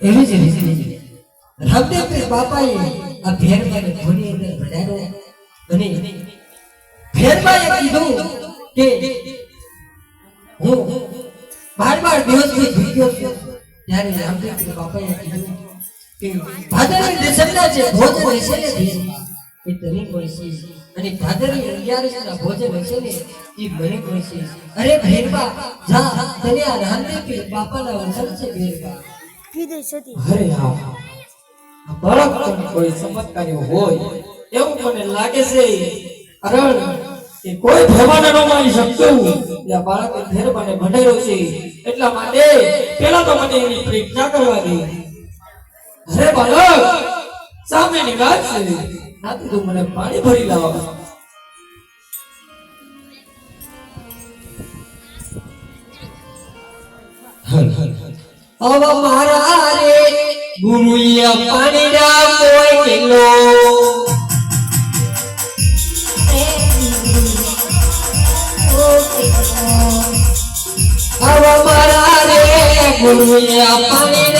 એવી જ રીતે રામદેવ બાપાએ આ ભેરબાને ધોની અંદર ભણાવ્યો અને ભેરબાએ કીધું કે હું બાર બાર દિવસથી ભૂખ્યો છું. ત્યારે રામદેવ બાપાએ કીધું કે ભાદરવી દશમના જે હશે ને ભેરબા, એ તને મળશે અને ભાદરવી ભોજન હશે ને એ મને મળશે અરે ભેરબા જા તને આ રામદેવ બાપાના વચન છે ભેરબા કીધે સતી. અરે હા બાળક પણ કોઈ ચમત્કારી હોય એવું મને લાગે છે કારણ કે કોઈ ભગવાન ન માની શકતું. એટલે આ બાળકે ભેરબાને ભણાવ્યો છે એટલા માટે પેલા તો મને એની પરીક્ષા કરવા દે અરે બાળક સામેની વાત છે. મને પાણી ભરી લાવ. હવે મારા રે ગુરુએ પાણીના કોઈ કિલો હવે મારા રે ગુરુએ પાણીના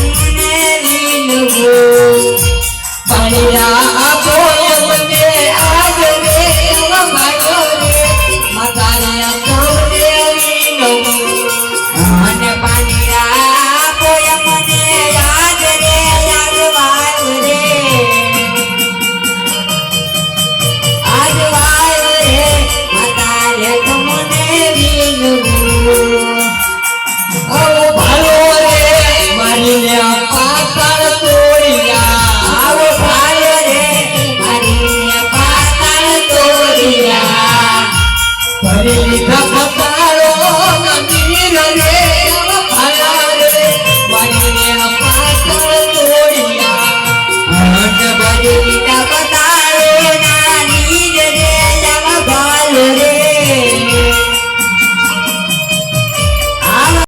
વિનવું આવો